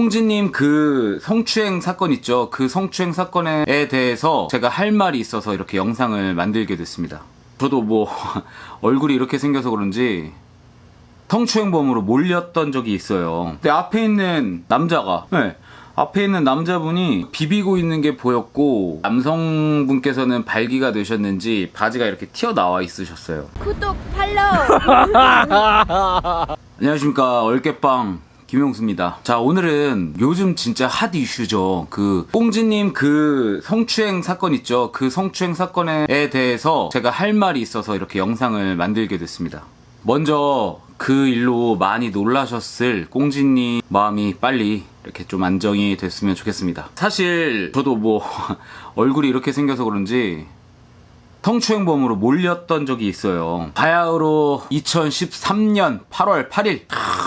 꽁지님 그 성추행 사건 있죠. 그 성추행 사건에 대해서 제가 할 말이 있어서 이렇게 영상을 만들게 됐습니다. 저도 뭐 얼굴이 이렇게 생겨서 그런지 성추행범으로 몰렸던 적이 있어요. 근데 앞에 있는 남자가 네, 앞에 있는 남자분이 비비고 있는 게 보였고 남성분께서는 발기가 되셨는지 바지가 이렇게 튀어나와 있으셨어요. 구독, 팔로우. 안녕하십니까 얼개빵 김용수입니다. 자 오늘은 요즘 진짜 핫 이슈죠. 그 꽁지님 그 성추행 사건 있죠. 그 성추행 사건에 대해서 제가 할 말이 있어서 이렇게 영상을 만들게 됐습니다. 먼저 그 일로 많이 놀라셨을 꽁지님 마음이 빨리 이렇게 좀 안정이 됐으면 좋겠습니다. 사실 저도 뭐 얼굴이 이렇게 생겨서 그런지 성추행범으로 몰렸던 적이 있어요. 바야흐로 2013년 8월 8일.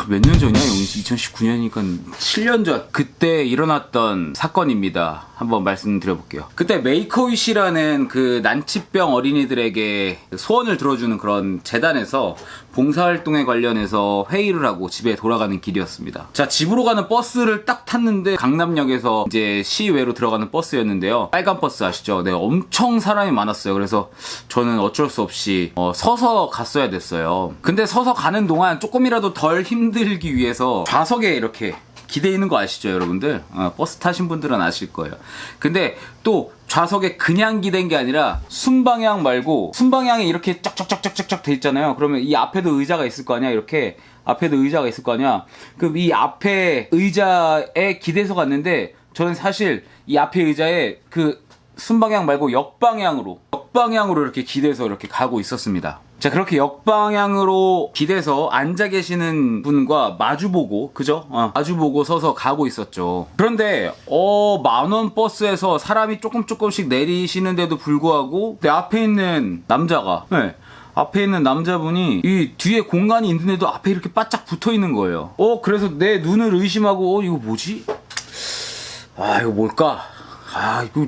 몇 년 전이야? 2019년이니까 7년 전. 그때 일어났던 사건입니다. 한번 말씀드려볼게요. 그때 메이커위시라는 그 난치병 어린이들에게 소원을 들어주는 그런 재단에서 봉사활동에 관련해서 회의를 하고 집에 돌아가는 길이었습니다. 자, 집으로 가는 버스를 딱 탔는데 강남역에서 이제 시외로 들어가는 버스였는데요. 빨간 버스 아시죠? 네, 엄청 사람이 많았어요. 그래서 저는 어쩔 수 없이 어, 서서 갔어야 됐어요. 근데 서서 가는 동안 조금이라도 덜 힘들기 위해서 좌석에 이렇게 기대 있는 거 아시죠, 여러분들? 어, 버스 타신 분들은 아실 거예요. 근데 또 좌석에 그냥 기댄 게 아니라 순방향 말고 순방향에 이렇게 쫙쫙쫙쫙쫙쫙 돼 있잖아요. 그러면 이 앞에도 의자가 있을 거 아니야, 이렇게. 앞에도 의자가 있을 거 아니야. 그럼 이 앞에 의자에 기대서 갔는데 저는 사실 이 앞에 의자에 그 순방향 말고 역방향으로 역방향으로 이렇게 기대서 이렇게 가고 있었습니다. 자 그렇게 역방향으로 기대서 앉아 계시는 분과 마주보고 그죠? 어, 마주보고 서서 가고 있었죠. 그런데 어 만원 버스에서 사람이 조금 조금씩 내리시는데도 불구하고 내 앞에 있는 남자가 네, 앞에 있는 남자분이 이 뒤에 공간이 있는데도 앞에 이렇게 바짝 붙어 있는 거예요. 어 그래서 내 눈을 의심하고 어 이거 뭐지? 아 이거 뭘까? 아 이거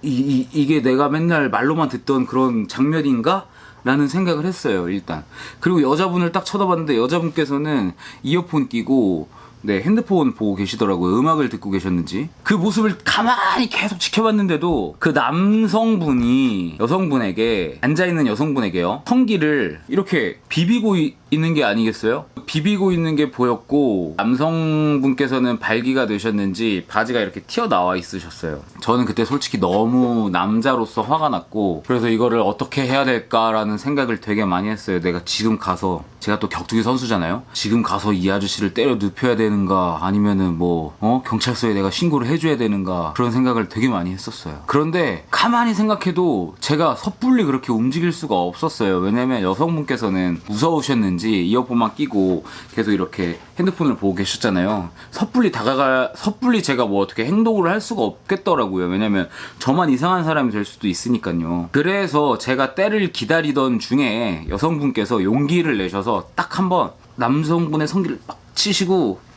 이, 이, 게 내가 맨날 말로만 듣던 그런 장면인가? 라는 생각을 했어요 일단. 그리고 여자분을 딱 쳐다봤는데 여자분께서는 이어폰 끼고 네 핸드폰 보고 계시더라고요 음악을 듣고 계셨는지 그 모습을 가만히 계속 지켜봤는데도 그 남성분이 여성분에게 앉아있는 여성분에게요 성기를 이렇게 비비고 이- 있는 게 아니겠어요? 비비고 있는 게 보였고 남성분께서는 발기가 되셨는지 바지가 이렇게 튀어나와 있으셨어요. 저는 그때 솔직히 너무 남자로서 화가 났고 그래서 이거를 어떻게 해야 될까라는 생각을 되게 많이 했어요. 내가 지금 가서 제가 또 격투기 선수잖아요. 지금 가서 이 아저씨를 때려 눕혀야 되 는가 아니면은 뭐 어? 경찰서에 내가 신고를 해줘야 되는가 그런 생각을 되게 많이 했었어요. 그런데 가만히 생각해도 제가 섣불리 그렇게 움직일 수가 없었어요. 왜냐면 여성분께서는 무서우셨는지 이어폰만 끼고 계속 이렇게 핸드폰을 보고 계셨잖아요. 섣불리 다가가 섣불리 제가 뭐 어떻게 행동을 할 수가 없겠더라고요. 왜냐면 저만 이상한 사람이 될 수도 있으니까요. 그래서 제가 때를 기다리던 중에 여성분께서 용기를 내셔서 딱 한번 남성분의 성기를 막 치시고 탁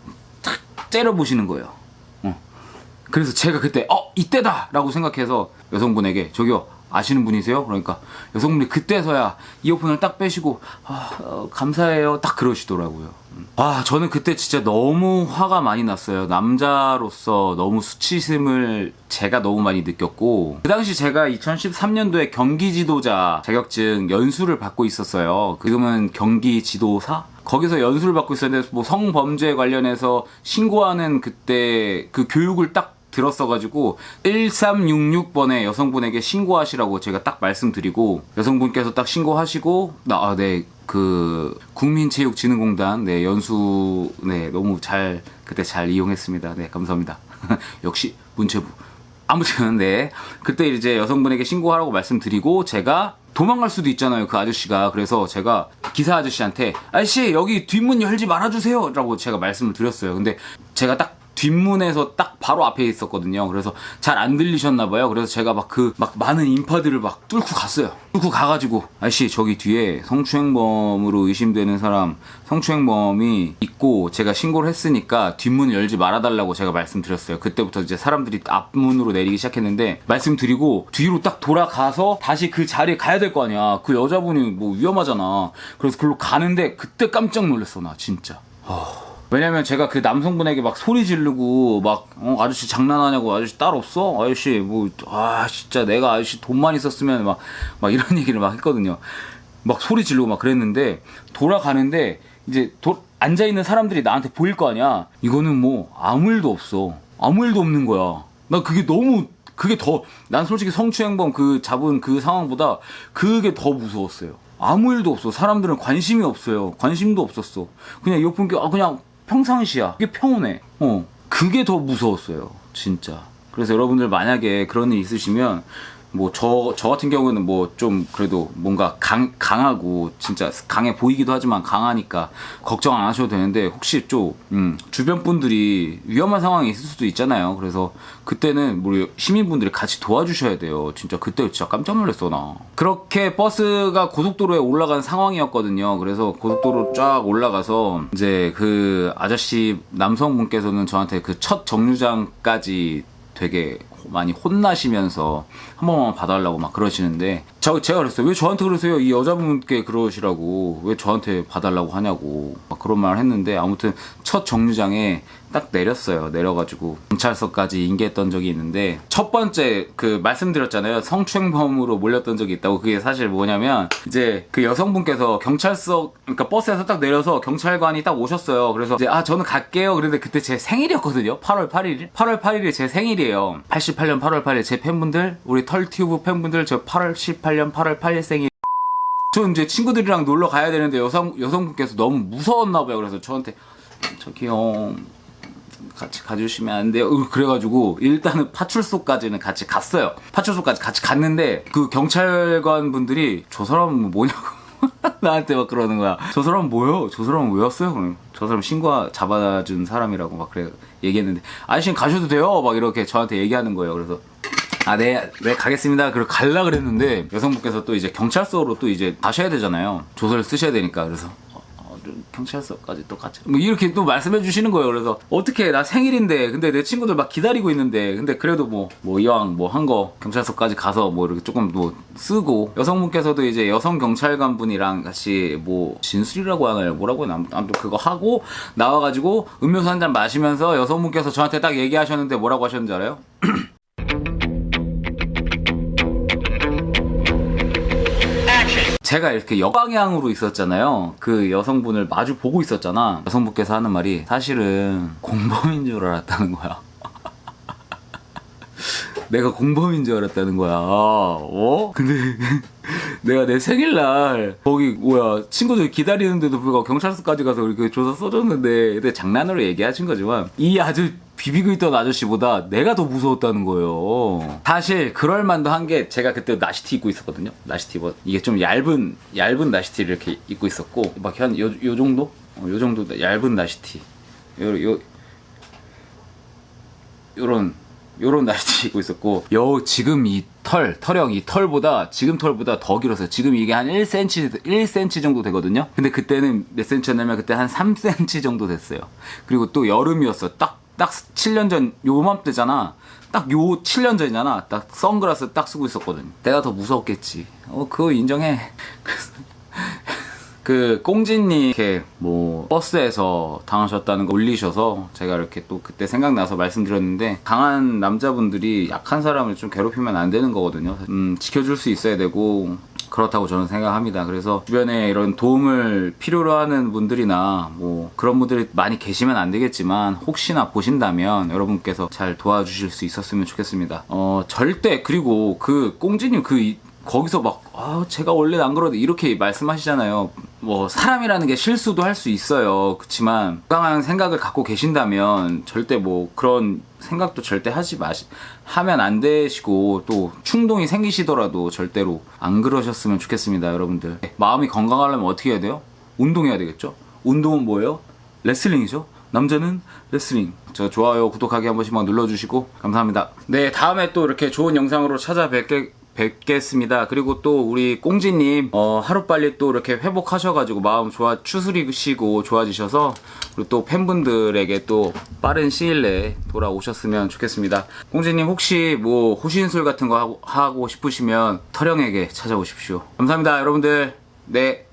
째려보시는 거예요. 어. 그래서 제가 그때 어 이때다 라고 생각해서 여성분에게 저기요 아시는 분이세요? 그러니까 여성분이 그때서야 이어폰을 딱 빼시고 아 어, 감사해요 딱 그러시더라고요. 음. 아 저는 그때 진짜 너무 화가 많이 났어요. 남자로서 너무 수치심을 제가 너무 많이 느꼈고 그 당시 제가 2013년도에 경기 지도자 자격증 연수를 받고 있었어요. 지금은 경기 지도사 거기서 연수를 받고 있었는데 뭐 성범죄 관련해서 신고하는 그때 그 교육을 딱 들었어가지고 1366번에 여성분에게 신고하시라고 제가 딱 말씀드리고 여성분께서 딱 신고하시고 나네그 국민체육진흥공단 네 연수 네 너무 잘 그때 잘 이용했습니다. 네 감사합니다. 역시 문체부. 아무튼 네 그때 이제 여성분에게 신고하라고 말씀드리고 제가 도망갈 수도 있잖아요 그 아저씨가. 그래서 제가 기사 아저씨한테 아저씨 여기 뒷문 열지 말아주세요 라고 제가 말씀을 드렸어요. 근데 제가 딱 뒷문에서 딱 바로 앞에 있었거든요. 그래서 잘 안 들리셨나 봐요. 그래서 제가 막 그 막 많은 인파들을 막 뚫고 갔어요. 뚫고 가가지고 아저씨 저기 뒤에 성추행범으로 의심되는 사람 성추행범이 있고 제가 신고를 했으니까 뒷문을 열지 말아달라고 제가 말씀드렸어요. 그때부터 이제 사람들이 앞문으로 내리기 시작했는데 말씀드리고 뒤로 딱 돌아가서 다시 그 자리에 가야 될 거 아니야. 그 여자분이 뭐 위험하잖아. 그래서 글로 가는데 그때 깜짝 놀랐어 나 진짜. 왜냐면 제가 그 남성분에게 막 소리 지르고 막 어, 아저씨 장난하냐고 아저씨 딸 없어? 아저씨 뭐 아 진짜 내가 아저씨 돈만 있었으면 막 막 이런 얘기를 막 했거든요. 막 소리 지르고 막 그랬는데 돌아가는데 이제 도- 앉아 있는 사람들이 나한테 보일 거 아니야. 이거는 뭐 아무 일도 없어. 아무 일도 없는 거야. 나 그게 너무 그게 더 난 솔직히 성추행범 그 잡은 그 상황보다 그게 더 무서웠어요. 아무 일도 없어. 사람들은 관심이 없어요. 관심도 없었어. 그냥 이어폰 껴 아, 그냥 평상시야. 그게 평온해. 어. 그게 더 무서웠어요. 진짜. 그래서 여러분들 만약에 그런 일 있으시면 뭐 저 저 같은 경우는 뭐 좀 그래도 뭔가 강 강하고 진짜 강해 보이기도 하지만 강하니까 걱정 안 하셔도 되는데 혹시 좀 음, 주변 분들이 위험한 상황이 있을 수도 있잖아요. 그래서 그때는 우리 시민분들이 같이 도와주셔야 돼요. 진짜 그때 진짜 깜짝 놀랐어 나. 그렇게 버스가 고속도로에 올라간 상황이었거든요. 그래서 고속도로 쫙 올라가서 이제 그 아저씨 남성분께서는 저한테 그 첫 정류장까지 되게 많이 혼나시면서 한 번만 봐달라고 막 그러시는데 저 제가 그랬어요. 왜 저한테 그러세요? 이 여자분께 그러시라고. 왜 저한테 봐달라고 하냐고. 막 그런 말을 했는데 아무튼 첫 정류장에 딱 내렸어요. 내려가지고 경찰서까지 인계했던 적이 있는데 첫 번째 그 말씀드렸잖아요. 성추행범으로 몰렸던 적이 있다고. 그게 사실 뭐냐면 이제 그 여성분께서 경찰서 그러니까 버스에서 딱 내려서 경찰관이 딱 오셨어요. 그래서 이제 아 저는 갈게요. 그런데 그때 제 생일이었거든요. 8월 8일. 8월 8일이 제 생일이에요. 88년 8월 8일 제 팬분들 우리 털튜브 팬분들 저 8월 18년 8월 8일 생일 저 이제 친구들이랑 놀러 가야 되는데 여성 여성분께서 너무 무서웠나 봐요. 그래서 저한테 저기 형 같이 가주시면 안 돼요. 으, 그래가지고 일단은 파출소까지는 같이 갔어요. 파출소까지 같이 갔는데 그 경찰관 분들이 저 사람은 뭐냐고 나한테 막 그러는 거야. 저 사람 뭐요? 저 사람은 왜 왔어요? 저 사람 신고 잡아준 사람이라고 막 그래 얘기했는데 아저씨는 가셔도 돼요. 막 이렇게 저한테 얘기하는 거예요. 그래서 아, 네, 네, 가겠습니다. 그리고 갈라 그랬는데, 여성분께서 또 이제 경찰서로 또 이제 가셔야 되잖아요. 조서를 쓰셔야 되니까. 그래서, 어, 어, 경찰서까지 또 같이. 뭐 이렇게 또 말씀해 주시는 거예요. 그래서, 어떻게, 나 생일인데, 근데 내 친구들 막 기다리고 있는데, 근데 그래도 뭐, 뭐, 이왕 뭐 한 거, 경찰서까지 가서 뭐 이렇게 조금 뭐 쓰고, 여성분께서도 이제 여성 경찰관 분이랑 같이 뭐, 진술이라고 하나요? 뭐라고 하나? 아무튼 그거 하고, 나와가지고, 음료수 한 잔 마시면서 여성분께서 저한테 딱 얘기하셨는데 뭐라고 하셨는지 알아요? 제가 이렇게 역방향으로 있었잖아요. 그 여성분을 마주 보고 있었잖아. 여성분께서 하는 말이 사실은 공범인 줄 알았다는 거야. 내가 공범인 줄 알았다는 거야. 어? 근데 내가 내 생일날 거기 뭐야 친구들 기다리는데도 불구하고 경찰서까지 가서 이렇게 조사 써줬는데 근데 장난으로 얘기하신 거지만 이 아주 비비고 있던 아저씨보다 내가 더 무서웠다는 거예요. 사실 그럴 만도 한 게 제가 그때 나시티 입고 있었거든요. 나시티 뭐 이게 좀 얇은 얇은 나시티를 이렇게 입고 있었고 막 한 요 요 정도 어, 요 정도 얇은 나시티 요 요 요런 요런 입고 있었고 요 지금 이 털 털형 이 털보다 지금 털보다 더 길었어요 지금 이게 한 1cm 1cm 정도 되거든요? 근데 그때는 몇 cm였냐면 그때 한 3cm 정도 됐어요. 그리고 또 여름이었어. 딱 딱 7년 전 요맘때잖아. 딱 요 7년 전이잖아. 딱 선글라스 딱 쓰고 있었거든. 내가 더 무서웠겠지. 어 그거 인정해 그 꽁진님 이렇게 뭐 버스에서 당하셨다는 거 올리셔서 제가 이렇게 또 그때 생각나서 말씀드렸는데 강한 남자분들이 약한 사람을 좀 괴롭히면 안 되는 거거든요. 음 지켜줄 수 있어야 되고 그렇다고 저는 생각합니다. 그래서 주변에 이런 도움을 필요로 하는 분들이나 뭐 그런 분들이 많이 계시면 안 되겠지만 혹시나 보신다면 여러분께서 잘 도와주실 수 있었으면 좋겠습니다. 어 절대 그리고 그 꽁지님 그 이- 거기서 막, 아, 제가 원래 안 그러는데 이렇게 말씀하시잖아요. 뭐, 사람이라는 게 실수도 할 수 있어요. 그렇지만, 건강한 생각을 갖고 계신다면, 절대 뭐, 그런 생각도 절대 하지 마시, 하면 안 되시고, 또, 충동이 생기시더라도 절대로 안 그러셨으면 좋겠습니다, 여러분들. 마음이 건강하려면 어떻게 해야 돼요? 운동해야 되겠죠? 운동은 뭐예요? 레슬링이죠? 남자는 레슬링. 저 좋아요, 구독하기 한 번씩만 눌러주시고, 감사합니다. 네, 다음에 또 이렇게 좋은 영상으로 찾아뵙게, 뵙겠습니다. 그리고 또 우리 꽁지님 어, 하루빨리 또 이렇게 회복하셔가지고 마음 좋아 추스리시고 좋아지셔서 그리고 또 팬분들에게 또 빠른 시일 내에 돌아오셨으면 좋겠습니다. 꽁지님 혹시 뭐 호신술 같은 거 하고, 하고 싶으시면 터령에게 찾아오십시오. 감사합니다, 여러분들. 네.